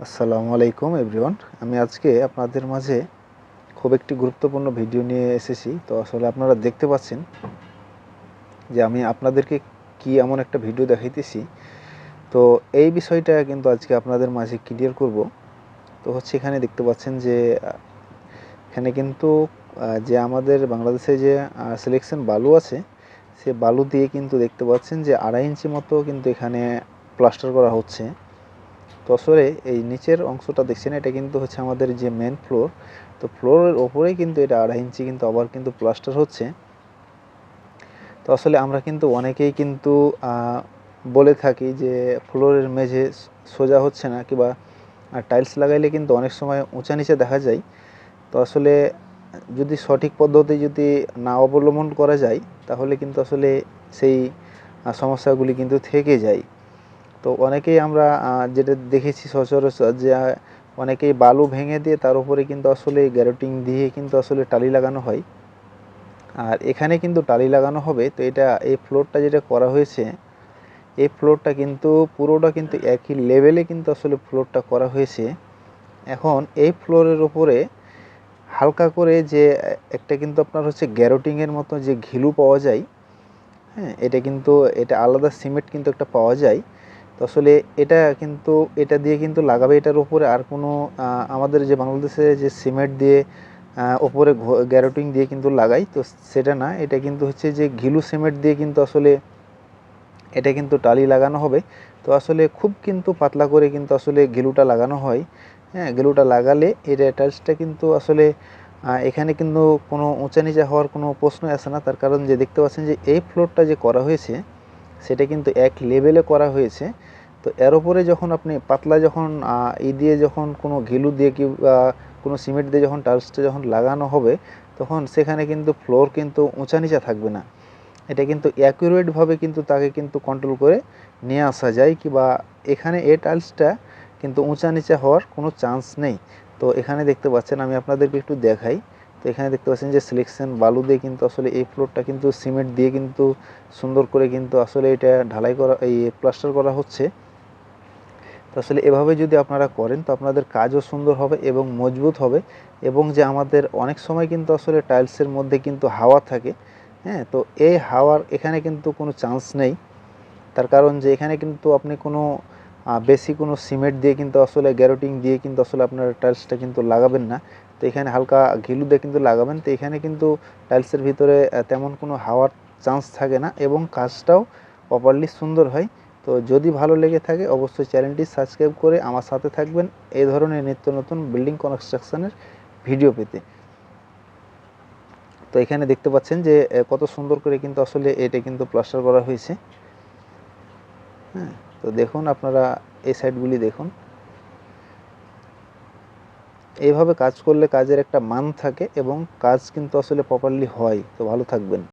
আসসালামু আলাইকুম এভরিওয়ান আমি আজকে আপনাদের মাঝে খুব একটি গুরুত্বপূর্ণ ভিডিও নিয়ে এসেছি। তো আসলে আপনারা দেখতে পাচ্ছেন যে আমি আপনাদেরকে কি এমন একটা ভিডিও দেখাইতেছি। তো এই বিষয়টা কিন্তু আজকে আপনাদের মাঝে ক্লিয়ার করব। তো হচ্ছে এখানে দেখতে পাচ্ছেন যে, এখানে কিন্তু যে আমাদের বাংলাদেশে যে সিলেকশন বালু আছে, সে বালু দিয়ে কিন্তু দেখতে পাচ্ছেন যে আড়াই ইঞ্চি মতো কিন্তু এখানে প্লাস্টার করা হচ্ছে। তো আসলে এই নিচের অংশটা দেখছেন, এটা কিন্তু হচ্ছে আমাদের যে মেন ফ্লোর তো ফ্লোরের ওপরেই কিন্তু এটা আড়াই ইঞ্চি কিন্তু আবার কিন্তু প্লাস্টার হচ্ছে। তো আসলে আমরা কিন্তু অনেকেই কিন্তু বলে থাকি যে ফ্লোরের মেঝে সোজা হচ্ছে না কিংবা টাইলস লাগাইলে কিন্তু অনেক সময় উঁচা নিচে দেখা যায়। তো আসলে, যদি সঠিক পদ্ধতি যদি না অবলম্বন করা যায়, তাহলে কিন্তু আসলে সেই সমস্যাগুলি কিন্তু থেকে যায়। তো অনেকেই আমরা যেটা দেখেছি সচরাচর যে অনেকেই বালু ভেঙে দিয়ে তার উপরে কিন্তু আসলে গ্যারোটিং দিয়ে কিন্তু আসলে টালি লাগানো হয়। আর এখানে কিন্তু টালি লাগানো হবে। তো এটা, এই ফ্লোরটা যেটা করা হয়েছে, এই ফ্লোরটা কিন্তু পুরোটা কিন্তু একই লেভেলে কিন্তু আসলে ফ্লোরটা করা হয়েছে। এখন এই ফ্লোরের ওপরে হালকা করে যে, একটা কিন্তু আপনার হচ্ছে গ্যারোটিংয়ের মতো যে ঘিলু পাওয়া যায় হ্যাঁ এটা কিন্তু, এটা আলাদা সিমেন্ট কিন্তু একটা পাওয়া যায়। তো আসলে এটা কিন্তু, এটা দিয়ে কিন্তু লাগাবে এটার উপরে আর কোনো আমাদের যে বাংলাদেশে যে সিমেন্ট দিয়ে ওপরে গ্যারোটিং দিয়ে কিন্তু লাগাই, তো সেটা না, এটা কিন্তু হচ্ছে যে ঘিলু সিমেন্ট দিয়ে কিন্তু আসলে এটা কিন্তু টালি লাগানো হবে। তো আসলে খুব কিন্তু পাতলা করে কিন্তু আসলে ঘিলুটা লাগানো হয়। হ্যাঁ ঘিলুটা লাগালে এই টাইলসটা কিন্তু আসলে এখানে কিন্তু কোনো উঁচা নিচা হওয়ার কোনো প্রশ্ন আসে না। তার কারণ যে দেখতে পাচ্ছেন যে এই ফ্লোরটা যে করা হয়েছে, সেটা কিন্তু এক লেভেলে করা হয়েছে। তো এর উপরে যখন আপনি পাতলা যখন ই দিয়ে যখন কোনো ঘিলু দিয়ে কি কোনো সিমেন্ট দিয়ে যখন টাইলসটা যখন লাগানো হবে, তখন সেখানে কিন্তু ফ্লোর কিন্তু উঁচা নিচা থাকবে না। এটা কিন্তু অ্যাকুরেটভাবে কিন্তু তাকে কিন্তু কন্ট্রোল করে নিয়ে আসা যায় কি বা এখানে এ টাইলসটা কিন্তু উঁচা নিচা হওয়ার কোনো চান্স নেই। তো এখানে দেখতে পাচ্ছেন, আমি আপনাদেরকে একটু দেখাই। তো এখানে দেখতে পাচ্ছেন যে সিলেকশন বালু দিয়ে কিন্তু আসলে এই ফ্লোরটা কিন্তু সিমেন্ট দিয়ে কিন্তু সুন্দর করে কিন্তু আসলে এটা ঢালাই করা, এই প্লাস্টার করা হচ্ছে। তো আসলে এভাবে যদি আপনারা করেন, তো আপনাদের কাজও সুন্দর হবে এবং মজবুত হবে এবং যে আমাদের অনেক সময় কিন্তু আসলে টাইলসের মধ্যে কিন্তু হাওয়া থাকে হ্যাঁ? তো এই হাওয়ার এখানে কিন্তু কোনো চান্স নেই। তার কারণ যে এখানে কিন্তু আপনি কোনো বেশি কোনো সিমেন্ট দিয়ে কিন্তু আসলে গ্যারোটিং দিয়ে কিন্তু আসলে আপনার টাইলসটা কিন্তু লাগাবেন না। তো এখানে হালকা ঘিলু দিয়ে কিন্তু লাগাবেন, তো এখানে কিন্তু টাইলসের ভিতরে তেমন কোনো হাওয়ার চান্স থাকে না এবং কাজটাও প্রপারলি সুন্দর হয়। তো যদি ভালো লেগে থাকে, অবশ্যই চ্যানেলটি সাবস্ক্রাইব করে আমার সাথে থাকবেন এই ধরনের নিত্য নতুন বিল্ডিং কনস্ট্রাকশনের ভিডিও পেতে। তো এখানে দেখতে পাচ্ছেন যে কত সুন্দর করে কিন্তু আসলে এটা কিন্তু প্লাস্টার করা হয়েছে। হ্যাঁ তো দেখুন আপনারা এই সাইডগুলি দেখুন। এইভাবে কাজ করলে কাজের একটা মান থাকে এবং কাজ কিন্তু আসলে প্রপারলি হয়। তো ভালো থাকবেন।